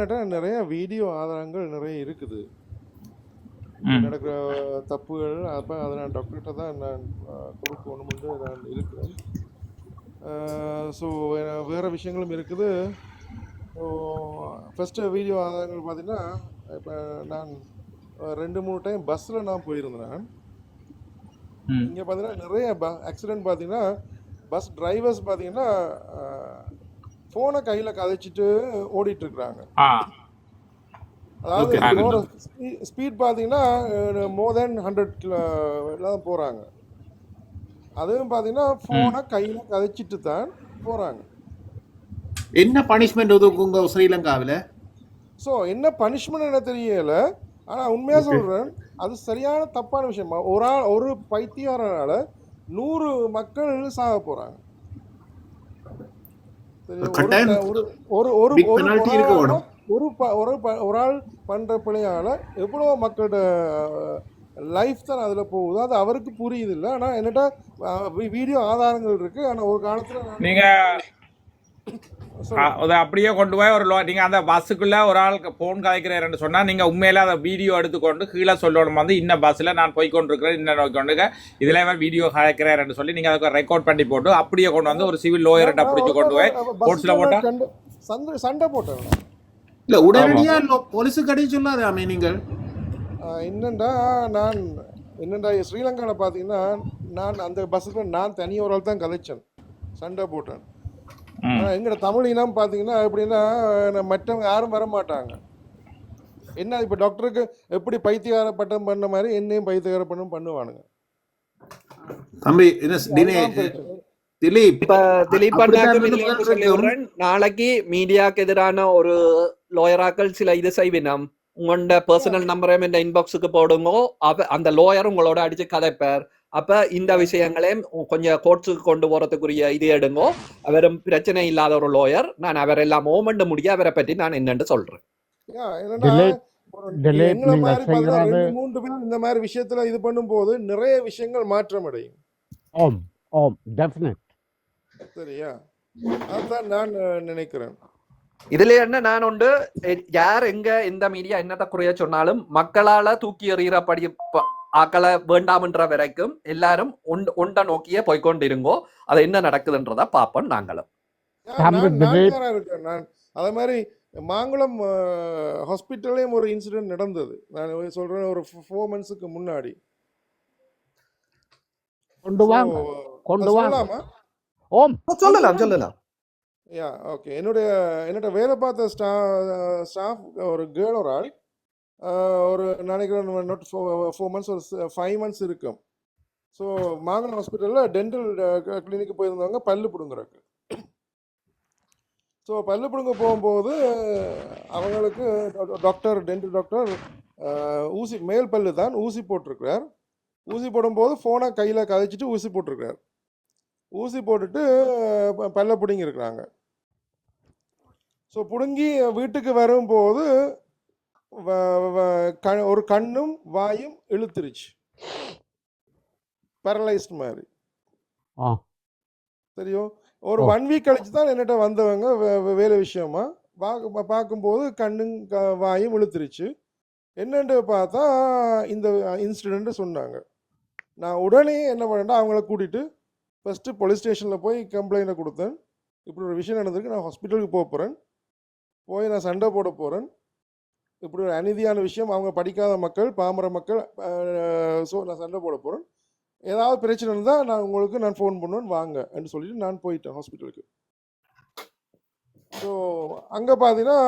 நிறைய வீடியோ ஆதாரங்கள் நிறைய இருக்குது. நடக்கிற தப்புகள் அப்போ அதை நான் டாக்டர்கிட்ட தான் நான் கொடுக்கணும்னு நான் இருக்கிறேன். ஸோ வேறு விஷயங்களும் இருக்குது. ஸோ ஃபஸ்ட்டு வீடியோ ஆதாரங்கள் பார்த்தீங்கன்னா இப்போ நான் ரெண்டு மூணு டைம் பஸ்ஸில் நான் போயிருந்தேன். இங்கே பார்த்தீங்கன்னா நிறைய ப ஆக்சிடென்ட் பார்த்தீங்கன்னா பஸ் டிரைவர்ஸ் பார்த்தீங்கன்னா ஃபோனை கையில் கதைச்சிட்டு ஓடிட்டு இருக்கிறாங்க அதாவது ஸ்பீட் பார்த்தீங்கன்னா மோர் தென் ஹண்ட்ரட் கிலோ தான் போகிறாங்க அதுவும் பார்த்தீங்கன்னா ஃபோனை கையில் கதைச்சிட்டு தான் போகிறாங்க என்ன பனிஷ்மெண்ட் ஒதுக்குங்க ஸ்ரீலங்காவில்? ஸோ என்ன பனிஷ்மெண்ட் என்ன தெரியல. ஆனால் உண்மையாக சொல்கிறேன் அது சரியான தப்பான விஷயமா ஒரு ஆள் ஒரு பைத்தியாரனால நூறு மக்கள் சாக போகிறாங்க ஒரு ஒரு ஒரு ஒரு ஒரு ஆள் பண்ணுற பிள்ளையால் எவ்வளோ மக்களோட லைஃப் தான் அதில் போகுது அது அவருக்கு புரியுது இல்லை. ஆனால் என்னட்டா வீடியோ ஆதாரங்கள் இருக்குது ஆனால் ஒரு காலத்தில் நான் நீங்க ஆ, சொல்லுங்கள் அதை அப்படியே கொண்டு போய் ஒரு லோ நீங்க அந்த பஸ்ஸுக்குள்ள ஒரு ஆள் போன் கதைக்கிறேன்னு சொன்னா நீங்க உண்மையில அதை வீடியோ எடுத்துக்கொண்டு கீழே சொல்லணும் வந்து இன்ன பஸ்ல நான் போய் கொண்டிருக்கிறேன் இன்ன நோக்கி கொண்டு இதுல வீடியோ கதைக்கிறேன்னு சொல்லி நீங்க அதை ரெக்கார்ட் பண்ணி போட்டு அப்படியே கொண்டு வந்து ஒரு சிவில் லோயர்கிட்ட பிடிச்சு கொண்டு போய் கோர்ட்ஸ்ல பஸ்ஸில் போட்டா நான் கண்டு சண்டை சண்டை போட்டேன் இல்ல ஆமா. உடனடியா போலீஸுக்கு அடி சொல்லாதாமே நீங்கள். என்னண்டா நான் என்னண்டா ஸ்ரீலங்காவில் பார்த்தீங்கன்னா நான் அந்த பஸ்ஸில் நான் தனி ஒரு ஆள் தான் கதைச்சேன். சண்டை போட்டேன். எங்களோட தமிழ் இனம் பார்த்தீங்கன்னா எப்படின்னா மற்றவங்க யாரும் வர மாட்டாங்க என்ன இப்போ டாக்டருக்கு எப்படி பைத்தியகார பட்டம் பண்ண மாதிரி என்னையும் பைத்தியகார பட்டம் பண்ணுவானுங்க. தம்பி திலீப் திலீப் நாளைக்கு மீடியாக்கு எதிரான ஒரு லோயராக்கள் சில இது செய்வினம். உங்களோட பர்சனல் நம்பரையும் இந்த இன்பாக்ஸுக்கு போடுங்க. அவ அந்த லோயர் உங்களோட அடிச்சு கதைப்பார். அப்ப இந்த விஷயங்களையும் கொஞ்சம் கோர்ட்ஸுக்கு கொண்டு போறதுக்குரிய இது எடுங்கோ. அவரும் பிரச்சனை இல்லாத ஒரு லோயர் நான் அவர் எல்லாம் ஓமண்டு முடிய அவரை பற்றி நான் என்னன்னு சொல்றேன் மூன்று பேர் இந்த மாதிரி விஷயத்துல இது பண்ணும்போது நிறைய விஷயங்கள் மாற்றம் அடையும் ஓம் ஓம் டெஃபினட் சரியா? அதுதான் நான் நினைக்கிறேன். இதுல என்ன நான் உண்டு யார் எங்க எந்த மீடியா என்னத்த குறைய சொன்னாலும் மக்களால தூக்கி எறிகிறபடி ப- ஆக்களை வேண்டாம்ன்ற வரைக்கும் எல்லாரும் ஒண்ட ஒண்ட நோக்கியே போய்க்கொண்டிருங்கோ. அது என்ன நடக்குதுன்றத பார்ப்போம் நாங்களும். நான் அதே மாதிரி மாங்குளம் ஹாஸ்பிட்டல்லையும் ஒரு இன்சிடென்ட் நடந்தது. நான் சொல்றேன் ஒரு ஃபோர் மந்த்ஸுக்கு முன்னாடி. கொண்டு வாங்க கொண்டு வாங்க. ஓம். சொல்லலாம் சொல்லலாம். யா ஓகே என்னுடைய என்னோட வேலை பார்த்த ஸ்டா ஸ்டாஃப் ஒரு கேர்ள் ஒரு ஆள். ஒரு நினைக்கிறேன் நாட் ஃபோர் மந்த்ஸ் ஒரு ஃபைவ் மந்த்ஸ் இருக்கும். ஸோ மாங்குளம் ஹாஸ்பிட்டலில் டென்டல் கிளினிக்கு போயிருந்தவங்க பல்லு பிடுங்குறக்கு. ஸோ பல்லு பிடுங்க போகும்போது அவங்களுக்கு டாக்டர் டென்டல் டாக்டர் ஊசி மேல் பல்லு தான் ஊசி போட்டிருக்கிறார். ஊசி போடும்போது ஃபோனை கையில் கதைச்சிட்டு ஊசி போட்டிருக்கிறார். ஊசி போட்டுட்டு ப- பல்ல பிடுங்கியிருக்கிறாங்க ஸோ பிடுங்கி வீட்டுக்கு வரும்போது ஒரு கண்ணும் வாயும் இழுத்துருச்சு. பேரலைஸ்ட் மாதிரி. ஆ. சரியோ ஒரு ஒன் வீக் கழிச்சு தான் என்னட்ட வந்தவங்க வேலை விஷயமா பார்க்க பார்க்கும்போது கண்ணும் வாயும் இழுத்துருச்சு. என்னன்னு பார்த்தா இந்த இன்சிடென்ட் சொன்னாங்க. நான் உடனே என்ன பண்ணேன்னா அவங்கள கூட்டிட்டு ஃபஸ்ட்டு போலீஸ் ஸ்டேஷனில் போய் கம்ப்ளைண்ட்டை கொடுத்தேன். இப்படி ஒரு விஷயம் நடந்திருக்கு. நான் ஹாஸ்பிட்டலுக்கு போக போகிறேன் போய் நான் சண்டை போட போகிறேன் இப்படி ஒரு அநீதியான விஷயம் அவங்க படிக்காத மக்கள் பாமர மக்கள் ஸோ நான் சண்டை போட போகிறேன் ஏதாவது பிரச்சனை இருந்தால் நான் உங்களுக்கு நான் ஃபோன் பண்ணுவேன் வாங்க அப்படின்னு சொல்லிட்டு நான் போயிட்டேன் ஹாஸ்பிட்டலுக்கு ஸோ அங்கே பார்த்தீங்கன்னா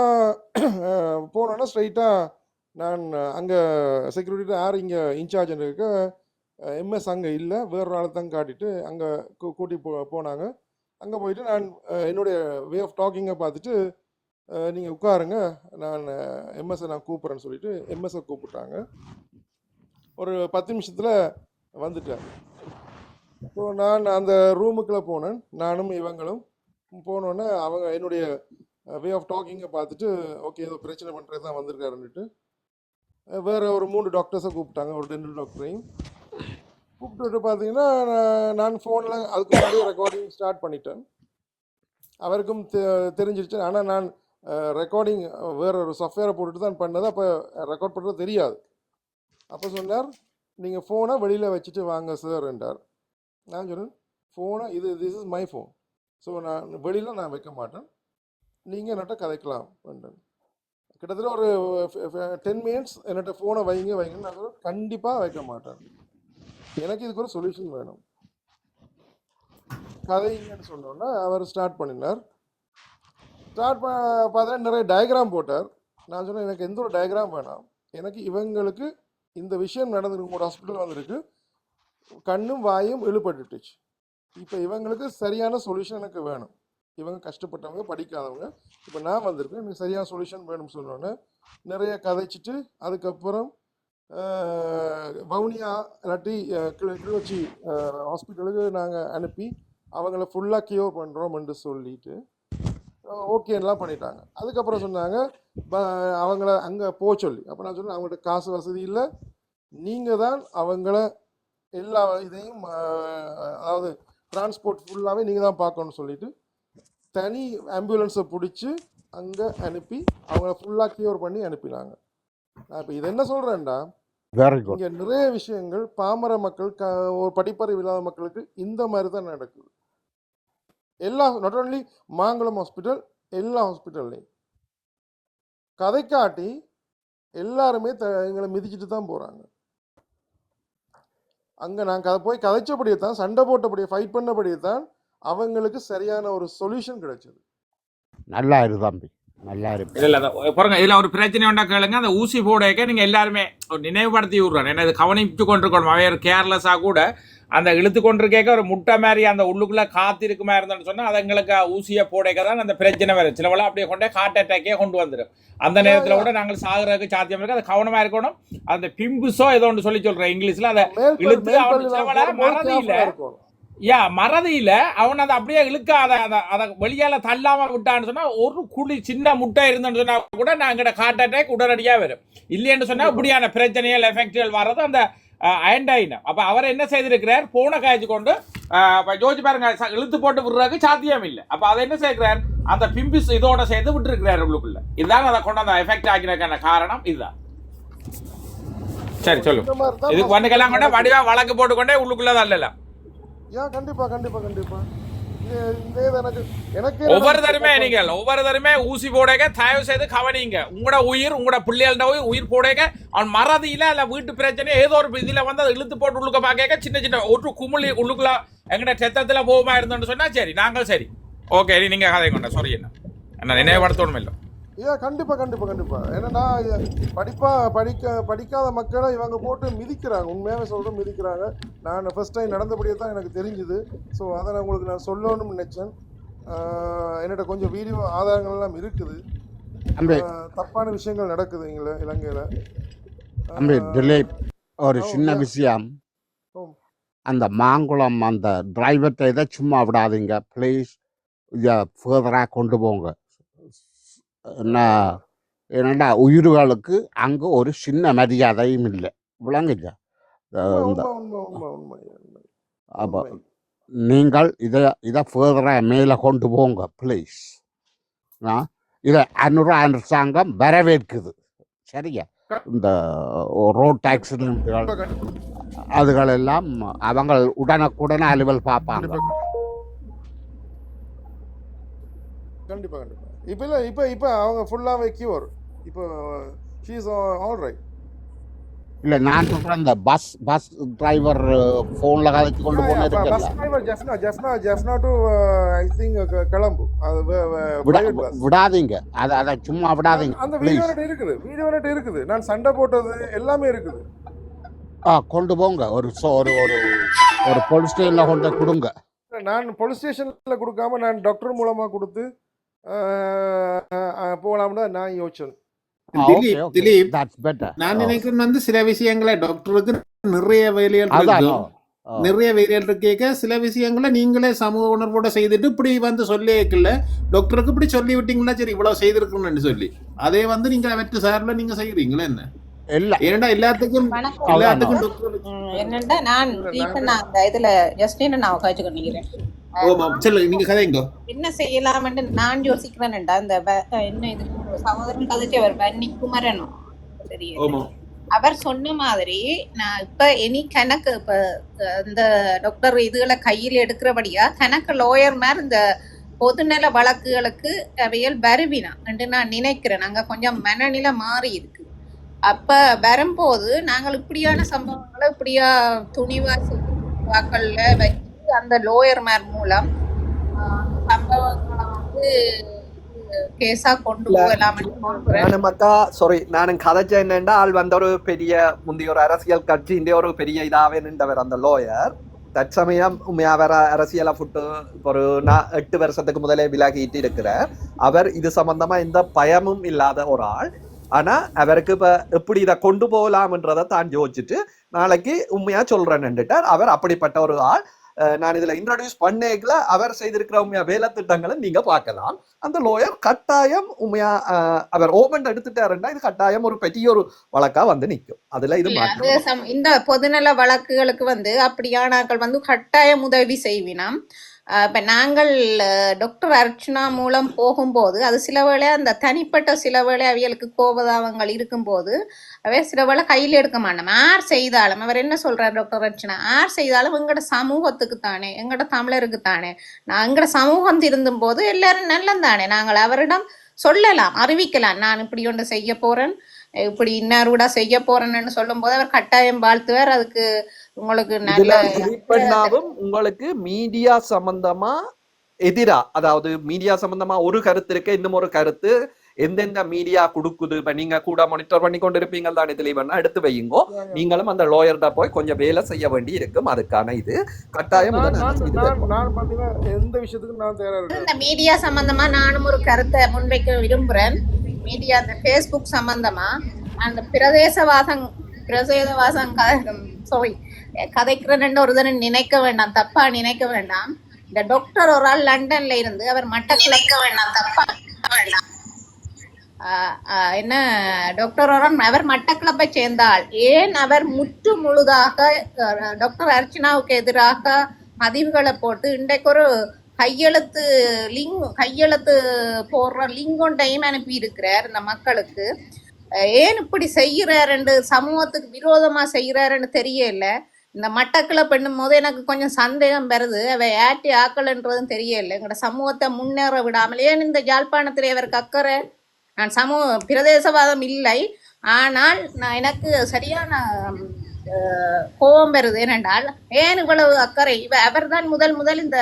போனோன்னா ஸ்ட்ரைட்டாக நான் அங்கே செக்யூரிட்டி யார் இங்கே இன்சார்ஜ் இருக்க எம்எஸ் அங்கே இல்லை வேறொரு ஆளை தான் காட்டிட்டு அங்கே கூட்டி போ போனாங்க. அங்கே போயிட்டு நான் என்னுடைய வே ஆஃப் டாக்கிங்கை பார்த்துட்டு நீங்கள் உட்காருங்க. நான் எம்எஸ்ஸை நான் கூப்பிட்றேன்னு சொல்லிட்டு எம்எஸ்ஸை கூப்பிட்டாங்க. ஒரு பத்து நிமிஷத்தில் வந்துட்டேன் ஸோ நான் அந்த ரூமுக்குள்ளே போனேன். நானும் இவங்களும் போனோன்னே அவங்க என்னுடைய வே ஆஃப் டாக்கிங்கை பார்த்துட்டு ஓகே ஏதோ பிரச்சனை பண்ணுறது தான் வந்திருக்காருன்னுட்டு. வேறு ஒரு மூணு டாக்டர்ஸை கூப்பிட்டாங்க. ஒரு டென்டல் டாக்டரையும் கூப்பிட்டுட்டு பார்த்தீங்கன்னா நான் நான் ஃபோனில் அதுக்கு முன்னாடி ரெக்கார்டிங் ஸ்டார்ட் பண்ணிட்டேன். அவருக்கும் தெ தெரிஞ்சிருச்சு. ஆனால் நான் ரெக்கார்டிங் வேற ஒரு சாஃப்ட்வேரை போட்டுட்டு தான் பண்ணது அப்போ ரெக்கார்ட் பண்ணுறது தெரியாது. அப்போ சொன்னார் நீங்கள் ஃபோனை வெளியில் வச்சுட்டு வாங்க சார் என்றார். நான் சொன்னேன் ஃபோனை இது this is my phone so நான் வெளியில் நான் வைக்க மாட்டேன். நீங்கள் என்னட்ட கதைக்கலாம் என்றேன். கிட்டத்தட்ட ஒரு டென் மினிட்ஸ் என்னட்ட ஃபோனை வைங்க வைங்கன்னு நான் கண்டிப்பாக வைக்க மாட்டேன். எனக்கு இதுக்கு ஒரு சொல்யூஷன் வேணும். கதைங்கன்னு சொன்னோன்னா அவர் ஸ்டார்ட் பண்ணினார். ஸ்டார்ட் பார்த்தா நிறைய டயக்ராம் போட்டார். நான் சொன்னேன் எனக்கு எந்த ஒரு டயக்ராம் வேணாம். எனக்கு இவங்களுக்கு இந்த விஷயம் நடந்திருக்கு ஒரு ஹாஸ்பிட்டல் வந்திருக்கு. கண்ணும் வாயும் இழுபட்டுட்டுச்சு இப்போ இவங்களுக்கு சரியான சொல்யூஷன் எனக்கு வேணும். இவங்க கஷ்டப்பட்டவங்க படிக்காதவங்க. இப்போ நான் வந்திருக்கேன் எனக்கு சரியான சொல்யூஷன் வேணும்னு சொன்னோன்னே நிறைய கதைச்சிட்டு அதுக்கப்புறம் வவுனியா இல்லாட்டி அஹ், கிளிநொச்சி ஹாஸ்பிட்டலுக்கு நாங்கள் அனுப்பி அவங்கள ஃபுல்லாக கியூர் பண்ணுறோம்னு சொல்லிட்டு ஓகேலாம் பண்ணிட்டாங்க. அதுக்கப்புறம் சொன்னாங்க அவங்கள அங்கே போக சொல்லி. அப்போ நான் சொன்னேன் அவங்கள்ட்ட காசு வசதி இல்லை. நீங்கள் தான் அவங்கள எல்லா இதையும் அதாவது டிரான்ஸ்போர்ட் ஃபுல்லாகவே நீங்கள் தான் பார்க்கணும்னு சொல்லிட்டு தனி ஆம்புலன்ஸை பிடிச்சி அங்கே அனுப்பி அவங்கள ஃபுல்லாக கியூர் பண்ணி அனுப்பினாங்க. நான் இப்போ இது என்ன சொல்கிறேன்டா. இங்கே நிறைய விஷயங்கள் பாமர மக்கள் க ஒரு படிப்பறிவு இல்லாத மக்களுக்கு இந்த மாதிரி தான் நடக்குது. எல்லா நாட் ஓன்லி மாங்குளம் ஹாஸ்பிட்டல் எல்லா ஹாஸ்பிட்டல்லையும் கதை காட்டி எல்லாருமே த எங்களை மிதிச்சிட்டு தான் போகிறாங்க அங்கே நான் கதை போய் கதைச்சபடியே தான் சண்டை போட்டபடியே ஃபைட் பண்ணபடியே தான் அவங்களுக்கு சரியான ஒரு சொல்யூஷன் கிடைச்சது. நல்லா இரு தம்பி நல்லா இரு. இல்ல பாருங்க இதுல ஒரு பிரச்சனை உண்டா கேளுங்க அந்த ஊசி போடையக்க நீங்க எல்லாருமே ஒரு நினைவுபடுத்தி விடுறேன் என்ன இது கவனித்து கொண்டிருக்கணும். அவையர் கேர்லெஸ்ஸா கூட அந்த இழுத்து கொண்டிருக்கேக்க ஒரு முட்டை மாதிரி அந்த உள்ளுக்குள்ள காத்து இருக்குமா இருந்தோம்னு சொன்னா அது எங்களுக்கு ஊசியை போடைக்க தான் அந்த பிரச்சனை வரும். சிலவெல்லாம் அப்படியே கொண்டே ஹார்ட் அட்டாக்கே கொண்டு வந்துடும் அந்த நேரத்துல கூட நாங்கள் சாகுறதுக்கு சாத்தியம் இருக்கு. அது கவனமா இருக்கணும். அந்த பிம்புஸோ ஏதோ ஒன்று சொல்லி சொல்றேன் இங்கிலீஷ்ல. அதை இழுத்து அவனுக்கு careful-ஆ இருக்கணும். யா மறதியில அவன் அதை அப்படியே இழுக்காத அதை அதை வெளியால தள்ளாம விட்டான்னு சொன்னா ஒரு குழி சின்ன முட்டை இருந்துன்னு சொன்னா கூட நாங்கிட்ட ஹார்ட் அட்டாக் உடனடியா வரும். இல்லைன்னு சொன்னா இப்படியான பிரச்சனைகள் எஃபெக்டுகள் வர்றது அந்த அயன்டைனம் அப்ப அவர் என்ன செய்திருக்கிறார்? போனை காய்ச்சி கொண்டு அப்ப ஜோதிச்சு பாருங்க இழுத்து போட்டு விடுறதுக்கு சாத்தியம் இல்லை. அப்ப அதை என்ன செய்கிறார்? அந்த பிம்பிஸ் இதோட சேர்த்து விட்டுருக்கிறார் உள்ளுக்குள்ள. இதுதான் அதை கொண்டு அந்த எஃபெக்ட் ஆக்கினதுக்கான காரணம் இதுதான். சரி சொல்லு இதுக்கு வந்துக்கெல்லாம் கொண்டா வடிவா வழக்கு போட்டுக்கொண்டே உள்ளுக்குள்ள தள்ளலாம். யா கண்டிப்பா கண்டிப்பா கண்டிப்பா. ஒவ்வொரு தருமே நீங்கள் ஒவ்வொரு தருமே ஊசி போடக தயவு செய்து கவனிங்க. உங்களோட உயிர் உங்களோட பிள்ளைகள்ட உயிர் உயிர் போடக அவன் மறதியில இல்ல வீட்டு பிரச்சனை ஏதோ ஒரு இதுல வந்து அதை இழுத்து போட்டு உள்ளுக்க பாக்க சின்ன சின்ன ஒரு குமிழி உள்ளுக்குள்ள எங்கட செத்தத்துல போகுமா இருந்தோம்னு சொன்னா சரி நாங்கள் சரி. ஓகே நீங்க கதை கொண்ட சாரி என்ன என்ன நினைவுபடுத்தணும் இல்லை ஐயா கண்டிப்பா கண்டிப்பா கண்டிப்பா. ஏன்னா படிப்பா படிக்க படிக்காத மக்களை இவங்க போட்டு மிதிக்கிறாங்க. உண்மையாவே சொல்றேன் மிதிக்கிறாங்க. நான் ஃபர்ஸ்ட் டைம் நடந்தபடியே தான் எனக்கு தெரிஞ்சுது. ஸோ அதை நான் உங்களுக்கு நான் சொல்லணும்னு நினைச்சேன். என்னோட கொஞ்சம் வீடியோ ஆதாரங்கள் எல்லாம் இருக்குது. தப்பான விஷயங்கள் நடக்குது இங்க இலங்கையில. திலீப் ஒரு சின்ன. விஷயம். அந்த மாங்குளம் அந்த டிரைவர்கிட்ட இதை சும்மா விடாதீங்க. ப்ளீஸ் இதை ஃபர்தராக கொண்டு போங்க. என்னடா உயிர்களுக்கு அங்கே ஒரு சின்ன மரியாதையும் இல்லை. விளங்குச்ச அப்போ நீங்கள் இதை இதை ஃபர்தராக மேலே கொண்டு போங்க ப்ளீஸ் இதை அனுர அரசாங்கம் வரவேற்குது. சரியா? இந்த ரோட் ஆக்சிடென்ட்கள் அதுகளெல்லாம் அவங்க உடனுக்குடனே அலுவல் பார்ப்பாங்க. கண்டிப்பா. கண்டிப்பா கண்டிப்பா. இப்போ இல்லை இப்போ இப்போ அவங்க ஃபுல்லாகவே கியூர் இப்போ ஷீஸ் ஆல் ரைட் இல்லை நான் சொல்கிறேன் இந்த பஸ் பஸ் டிரைவர் ஃபோனில் கதைச்சு கொண்டு போன பஸ் இருக்குல்ல driver Jaffna Jaffna Jaffna to I think கிளம்பு. அது. விடாதீங்க. அதை அதை சும்மா விடாதீங்க அந்த வீடியோ இருக்குது. வீடியோ இருக்குது. நான் சண்டை போட்டது எல்லாமே இருக்குது. ஆ கொண்டு போங்க. ஒரு ஒரு ஒரு ஒரு போலீஸ் ஸ்டேஷனில் கொண்டு கொடுங்க. நான் போலீஸ் ஸ்டேஷனில் கொடுக்காம நான் டாக்டர் மூலமாக கொடுத்து போகலாம்னு தான் நான் யோசிச்சேன். திலீப், திலீப். தட்ஸ் பெட்டர் நான் நினைக்கிறேன் வந்து சில விஷயங்களை டாக்டருக்கு நிறைய வேலைகள் இருக்கும். நிறைய வேலைகள் இருக்கேக்க சில விஷயங்களை நீங்களே சமூக உணர்வோட செய்துட்டு இப்படி வந்து சொல்லிக்கல டாக்டருக்கு இப்படி சொல்லி விட்டீங்களா சரி இவ்வளவு செய்திருக்கணும்னு சொல்லி. அதே வந்து நீங்க வெற்று சார்ல நீங்க செய்யறீங்களா என்ன? இல்லை. ஏன்டா எல்லாத்துக்கும் என்னண்டா நான் அந்த இதுல ஜஸ்டின் நான் ஓமா சொல்லுங்க நீங்க கதைங்கோ. என்ன செய்யலாம்னு நான் யோசிக்கிறேன்டா இந்த என்ன இது சகோதரன் கதைச்சு அவர் வன்னி குமரனும் அவர் சொன்ன மாதிரி நான் இப்ப இனி கணக்கு இப்ப இந்த டாக்டர் இதுகளை கையில் எடுக்கிறபடியா கணக்கு லோயர் மாதிரி இந்த பொதுநல வழக்குகளுக்கு அவையல் வருவினா என்று நான் நினைக்கிறேன். அங்க கொஞ்சம் மனநிலை மாறி இருக்கு. அப்ப வரும்போது நாங்கள் இப்படியான சம்பவங்களை இப்படியா துணிவா வாக்கல்ல வச்சு அந்த லோயர் மேர் மூலம் சம்பவங்களை வந்து சாரி நானும் கதைச்ச ஆள் வந்த ஒரு பெரிய முந்தைய ஒரு அரசியல் கட்சியின் ஒரு பெரிய இதாவே நின்றவர் அந்த லோயர் தற்சமயம் வேற அரசியலை புட்டு இப்போ ஒரு நா- எட்டு வருஷத்துக்கு முதலே விலகிட்டு இருக்கிறார். அவர் இது சம்பந்தமா எந்த பயமும் இல்லாத ஒரு ஆள். ஆனா அவருக்கு இப்ப எப்படி இதை கொண்டு போகலாம்ன்றதை தான் யோசிச்சுட்டு நாளைக்கு உண்மையா சொல்றேன்னுட்டார் அவர் அப்படிப்பட்ட ஒரு ஆள். நான் இதுல இன்ட்ரடியூஸ் பண்ணேக்கல. அவர் செய்திருக்கிற உண்மையா வேலை திட்டங்களை நீங்க பார்க்கலாம். அந்த லோயர் கட்டாயம் உண்மையா அவர் ஓபன் எடுத்துட்டாருன்னா இது கட்டாயம் ஒரு பெரிய ஒரு வழக்கா வந்து நிக்கும். அதுல இது இந்த பொதுநல வழக்குகளுக்கு வந்து அப்படியானாக்கள் வந்து கட்டாயம் உதவி செய்வினம். இப்போ நாங்கள் டாக்டர் அர்ச்சனா மூலம் போகும்போது அது சில வேளை அந்த தனிப்பட்ட சில வேளை அவியலுக்கு கோபதாவங்கள் இருக்கும்போது அவை சில வேளை கையில் எடுக்க மாட்டோம். யார் செய்தாலும் அவர் என்ன சொல்கிறார் டாக்டர் அர்ச்சனா? யார் செய்தாலும் எங்களோட சமூகத்துக்கு தானே எங்களோட தமிழருக்கு தானே நான் எங்களோட சமூகம் திருந்தும் போது எல்லாரும் நல்லந்தானே நாங்கள் அவரிடம் சொல்லலாம் அறிவிக்கலாம். நான் இப்படி ஒன்று செய்ய போகிறேன் இப்படி இன்னாரூடா செய்ய போகிறேன்னு சொல்லும்போது அவர் கட்டாயம் வாழ்த்துவார். அதுக்கு உங்களுக்கு இதுல உங்களுக்கு மீடியா சம்பந்தமா எதிரா அதாவது மீடியா சம்பந்தமா ஒரு கருத்து இருக்கு இன்னும் ஒரு கருத்து எந்தெந்த மீடியா கொடுக்குது இப்ப நீங்க கூட மானிட்டர் பண்ணி கொண்டு இருப்பீங்க தானே திலீபண்ணா எடுத்து வையுங்கோ. நீங்களும் அந்த லோயர்ட போய் கொஞ்சம் வேலை செய்ய வேண்டி இருக்கும் அதுக்கான இது. கட்டாயம் எந்த விஷயத்துக்கும் நான் தயாரா இருக்கேன். இந்த மீடியா சம்பந்தமா நானும் ஒரு கருத்தை முன்வைக்க விரும்புறேன். மீடியா அந்த ஃபேஸ்புக் சம்பந்தமா அந்த பிரதேசவாசம் பிரதேசவாசம் சாரி கதைக்கிறேன்னு ஒரு தடவை நினைக்க வேண்டாம் தப்பா நினைக்க வேண்டாம். இந்த டாக்டர் ஒரு ஆள் லண்டன்ல இருந்து அவர் மட்டக்கிழக்க வேண்டாம் தப்பா வேண்டாம். என்ன டாக்டர் ஒரன் அவர் மட்டக்களப்பை சேர்ந்தால் ஏன் அவர் முற்று முழுதாக டாக்டர் அர்ச்சனாவுக்கு எதிராக பதிவுகளை போட்டு இன்றைக்கு ஒரு கையெழுத்து லிங்க் கையெழுத்து போடுற லிங்க் ஒன்றையும் அனுப்பி இருக்கிறார் இந்த மக்களுக்கு. ஏன் இப்படி செய்கிறாருன்னு சமூகத்துக்கு விரோதமா செய்கிறாருன்னு தெரியல. இந்த மட்டக்களை பண்ணும் போது எனக்கு கொஞ்சம் சந்தேகம் பெறுது. அவ ஏட்டி ஆக்கலன்றதும் தெரியல எங்களோட சமூகத்தை முன்னேற விடாமல் ஏன் இந்த யாழ்ப்பாணத்தில் இவருக்கு அக்கறை நான் சமூக பிரதேசவாதம் இல்லை. ஆனால் நான் எனக்கு சரியான கோபம் வருது ஏனென்றால் ஏன் இவ்வளவு அக்கறை? இவ அவர்தான் முதல் முதல் இந்த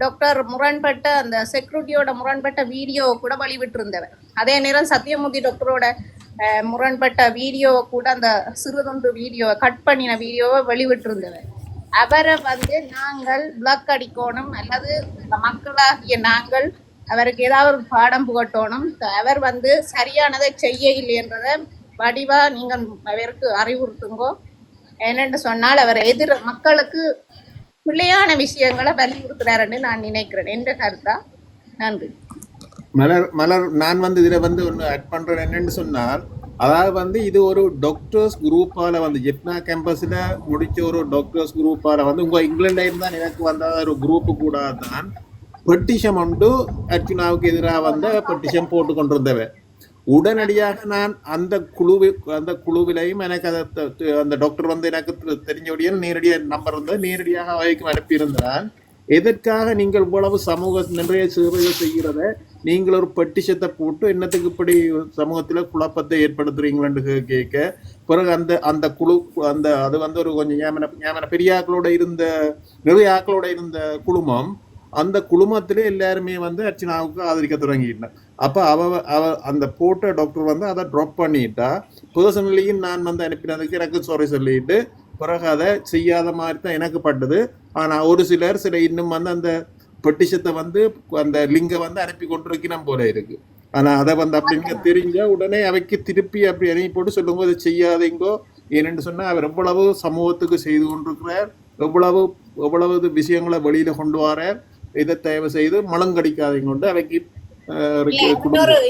டாக்டர் முரண்பட்ட அந்த செக்யூரிட்டியோட முரண்பட்ட வீடியோ கூட வெளிவிட்டிருந்தவர் அதே நேரம் சத்யமூர்த்தி டாக்டரோட முரண்பட்ட வீடியோ கூட அந்த சிறுதொன்று வீடியோவை கட் பண்ணின வீடியோவை வெளிவிட்டிருந்தவர் அவரை வந்து நாங்கள் பிளக் அடிக்கணும் அல்லது மக்களாகிய நாங்கள் அவருக்கு ஏதாவது ஒரு பாடம் புகட்டணும் அவர் வந்து சரியானதை செய்ய இல்லைன்றதை வடிவா நீங்கள் அவருக்கு அறிவுறுத்துங்கோ. என்னென்று சொன்னால் அவர் எதிர் மக்களுக்கு பிள்ளையான விஷயங்களை வலியுறுத்துறாருன்னு நான் நினைக்கிறேன். என்ற கருத்தா? நன்றி. மலர் மலர் நான் வந்து இதில் வந்து ஒன்று ஆட் பண்ணுறேன் என்னன்னு சொன்னால் அதாவது வந்து இது ஒரு டாக்டர்ஸ் குரூப்பால் வந்து ஜெப்னா கேம்பஸில் முடிச்ச ஒரு டாக்டர்ஸ் குரூப்பால் வந்து உங்கள் இங்கிலாண்டில் இருந்தால் எனக்கு வந்த ஒரு குரூப்பு கூட தான் பெட்டிஷன் உண்டு அர்ச்சுனாவுக்கு எதிராக வந்த பெட்டிஷன் போட்டு கொண்டிருந்தவன் உடனடியாக நான் அந்த குழுவி அந்த குழுவிலையும் எனக்கு அதை அந்த டாக்டர் வந்து எனக்கு தெ- தெரிஞ்சபடியே நேரடியாக நம்பர் வந்து நேரடியாக அவைக்கும் அனுப்பியிருந்தான் எதற்காக நீங்கள் இவ்வளவு சமூக நிறைய சேவைகள் செய்கிறத நீங்கள் ஒரு பெட்டிஷத்தை போட்டு என்னத்துக்கு இப்படி சமூகத்தில் குழப்பத்தை ஏற்படுத்துறீங்களேன்னு கே- கேட்க பிறகு அந்த அந்த குழு அந்த அது வந்து ஒரு கொஞ்சம் ஞாபக ஞாபக பெரிய ஆக்களோட இருந்த நிறைய ஆக்களோட இருந்த குழுமம் அந்த குழுமத்திலே எல்லாருமே வந்து அர்ச்சனாவுக்கு ஆதரிக்க தொடங்கிட்டான். அப்போ அவ அவ அந்த போட்ட டாக்டர் வந்து அதை ட்ராப் பண்ணிட்டா. பர்சனலியும் நான் வந்து அனுப்பினதுக்கு எனக்கு சாரி சொல்லிட்டு பிறகு அதை செய்யாத மாதிரி தான் எனக்கு பட்டது. ஆனால் ஒரு சிலர் சில இன்னும் வந்து அந்த பெட்டிஷத்தை வந்து அந்த லிங்கை வந்து அனுப்பி கொண்டிருக்கணும் போல இருக்கு. ஆனால் அதை வந்து அப்படிங்க தெரிஞ்ச உடனே அவைக்கு திருப்பி அப்படி அனுப்பி போட்டு சொல்லும்போது செய்யாதீங்கோ. ஏனென்று சொன்னால் அவர் எவ்வளவு சமூகத்துக்கு செய்து கொண்டிருக்கிறார் எவ்வளவு எவ்வளவு விஷயங்களை வெளியில கொண்டு வரார் இதை தயவு செய்து மலங்கடிக்காதீங்க கொண்டு அவைக்கு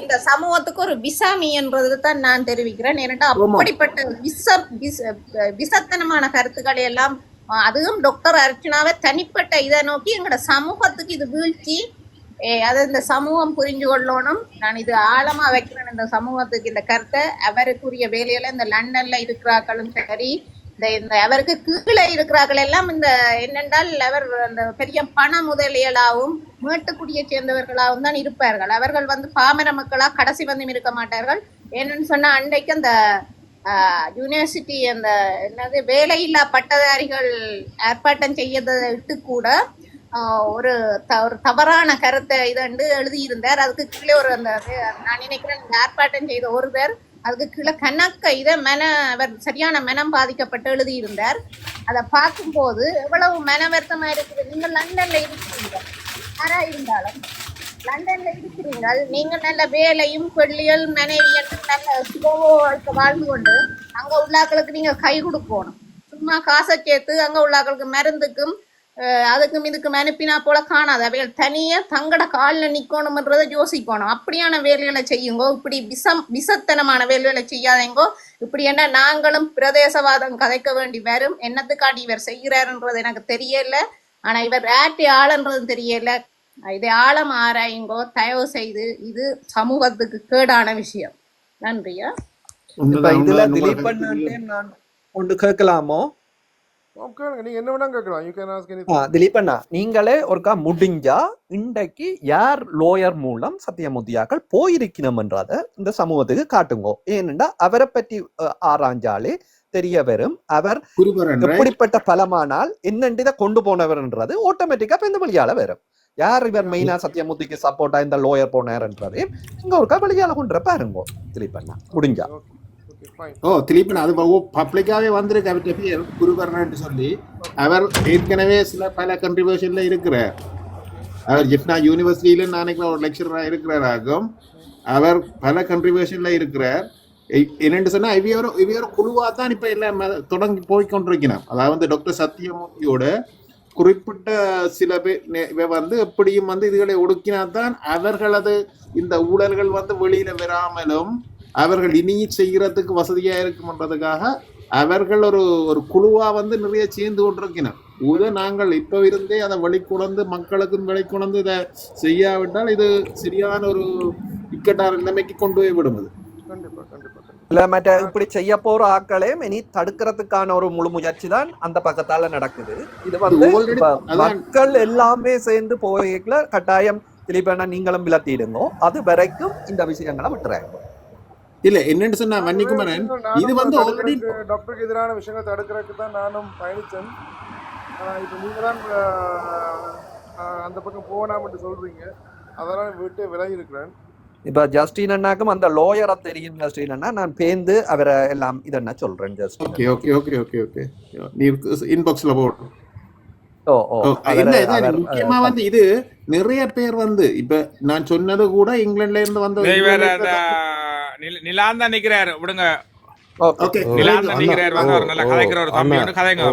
இந்த சமூகத்துக்கு ஒரு விசாமி தான் நான் தெரிவிக்கிறேன். ஏன்னா. அப்படிப்பட்ட விச விச- விசத்தனமான கருத்துக்களை எல்லாம் அதுவும் டாக்டர் அர்ச்சனாவை தனிப்பட்ட இதை நோக்கி எங்களோட சமூகத்துக்கு இது வீழ்ச்சி. அதை இந்த சமூகம் புரிஞ்சு கொள்ளணும். நான் இது ஆழமா வைக்கிறேன் இந்த சமூகத்துக்கு இந்த கருத்தை. அவருக்குரிய வேலையில இந்த லண்டன்ல இருக்கிறார்களும் சரி இந்த இந்த அவருக்கு கீழே இருக்கிறார்கள் எல்லாம் இந்த என்னென்றால் அவர் அந்த பெரிய பண முதலியலாகவும் மேட்டுக்குடியை சேர்ந்தவர்களாகவும் தான் இருப்பார்கள். அவர்கள் வந்து பாமர மக்களாக கடைசி வந்து இருக்க மாட்டார்கள். ஏன்னு சொன்னால் அன்றைக்கு அந்த யூனிவர்சிட்டி அந்த என்னது வேலையில்லா பட்டதாரிகள் ஏற்பாட்டம் செய்யறதை விட்டு கூட ஒரு த ஒரு தவறான கருத்தை இதண்டு எழுதியிருந்தார். அதுக்கு கீழே ஒரு அந்த நான் நினைக்கிறேன் ஏற்பாட்டம் செய்த ஒருவர் அதுக்கு கீழே கணக்க இதை மன அவர் சரியான மனம் பாதிக்கப்பட்டு எழுதியிருந்தார். அதை பார்க்கும்போது எவ்வளவு மன வருத்தமாக இருக்குது. நீங்கள் லண்டனில் இருக்கிறீங்க யாராக இருந்தாலும் லண்டனில் இருக்கிறீர்கள். நீங்கள் நல்ல வேலையும் கொள்ளியல் மனைவி நல்ல சுகவோ வாழ்ந்து கொண்டு அங்கே உள்ளாக்களுக்கு நீங்கள் கை கொடுக்கணும். சும்மா காசை சேர்த்து அங்கே உள்ளாக்களுக்கு மருந்துக்கும் அதுக்கும் இதுக்கும் அனுப்பினா போல காணாது. அவைகள் தனியா தங்கட காலில் நிக்கணும்ன்றதை யோசிக்கணும். அப்படியான வேலைகளை செய்யுங்கோ. இப்படி விஷம் விஷத்தனமான வேலைகளை செய்யாதேங்கோ. இப்படி என்ன நாங்களும் பிரதேசவாதம் கதைக்க வேண்டி வரும். என்னத்துக்காண்டி இவர் செய்கிறாருன்றது எனக்கு தெரியல. ஆனா இவர் ஆட்டி ஆளுன்றது தெரியல. இதை ஆழம் ஆராயுங்கோ. தயவு செய்து இது சமூகத்துக்கு கேடான விஷயம். நன்றியா? இதுல நான். ஒன்று கேட்கலாமோ? திலீப் அண்ணா நீங்களே ஒருக்கா முடிஞ்சா இன்றைக்கு யார் லோயர் மூலம் சத்தியமுத்தியாக்கள் போயிருக்கணும்ன்றத இந்த சமூகத்துக்கு காட்டுங்கோ. ஏனென்றா அவரை பற்றி ஆராய்ஞ்சாலே தெரிய வரும் அவர்? எப்படிப்பட்ட பலமானால் என்னென்று இதை கொண்டு போனவர்ன்றது ஆட்டோமேட்டிக்கா இப்ப இந்த வழியால வரும். யார் இவர் மெயினா சத்தியமூர்த்திக்கு சப்போர்ட்டா இந்த லோயர் போனார்ன்றதே இங்க ஒருக்கா வெளியால கொண்டு பாருங்க திலீப் அண்ணா. முடிஞ்சா. ஓ oh, திலீபன் அது பப்ளிக்காவே வந்திருக்கு அவர்கிட்ட பேர் குருகர்ணன் சொல்லி அவர் ஏற்கனவே சில பல கண்ட்ரிபியூஷன்ல இருக்கிறார். அவர் ஜிப்னா யூனிவர்சிட்டியில நாளைக்கு ஒரு லெக்சரரா இருக்கிறாராகும் அவர் பல கண்ட்ரிபியூஷன்ல இருக்கிறார். என்னென்று சொன்னால் சொன்னா இவையோட இவையோட குழுவா தான் இப்ப எல்லாம் தொடங்கி போய் கொண்டிருக்கிறார் அதாவது டாக்டர் சத்யமூர்த்தியோட குறிப்பிட்ட சில பேர் இவ வந்து எப்படியும் வந்து இதுகளை ஒடுக்கினா தான் அவர்களது இந்த ஊழல்கள் வந்து வெளியில வராமலும் அவர்கள் இனி செய்கிறதுக்கு வசதியா இருக்கும்ன்றதுக்காக அவர்கள் ஒரு ஒரு குழுவா வந்து நிறைய சேர்ந்து கொண்டிருக்கினர். இதை நாங்கள் இப்ப இருந்தே அதை வெளிக்கொணர்ந்து மக்களுக்கும் வெளிக்கொணர்ந்து இதை செய்யாவிட்டால் இது சரியான ஒரு இக்கட்டான நிலைமைக்கு கொண்டு போய் விடும் இது கண்டிப்பா கண்டிப்பா கண்டிப்பா. இல்ல மற்ற இப்படி செய்ய போற ஆக்களே இனி தடுக்கிறதுக்கான ஒரு முழு முயற்சி தான் அந்த பக்கத்தால நடக்குது. இது வந்து மக்கள் எல்லாமே சேர்ந்து போய்க்கல கட்டாயம் திலீபண்ணா நீங்களும் விலத்திடுங்கோ. அது வரைக்கும் இந்த விஷயங்களை விட்டுறாங்க இல்ல என்னன்னு சொன்னா மன்னிக்குமரன். இது வந்து already- டாக்டருக்கு டாக்டருக்கு எதிரான விஷயங்களை தடுக்கிறதுக்கு தான் நானும் பயணிச்சேன். ஆனா இப்போ நீங்க தான் அந்த பக்கம் போனாமட்டு சொல்றீங்க. அதெல்லாம் விட்டு விலகி இருக்கிறேன் இப்ப ஜஸ்டின் அண்ணாக்கும் அந்த லோயரை தெரியும் ஜஸ்டின் அண்ணா. நான் பேந்து அவரை எல்லாம் இதென்ன சொல்றேன் Justin okay okay okay okay okay நீ இன்பாக்ஸ்ல போடும் முக்கியமா வந்து இது நிறைய பேர் வந்து இப்ப நான் சொன்னது கூட இங்கிலாந்துல இருந்து வந்த நிலாந்தா நிக்கிறாரு. விடுங்க. ஓகே. நிலாந்தா நிக்கிறாரு. ஒரு நல்ல கதைக்கிற ஒரு தம்பி கதைங்க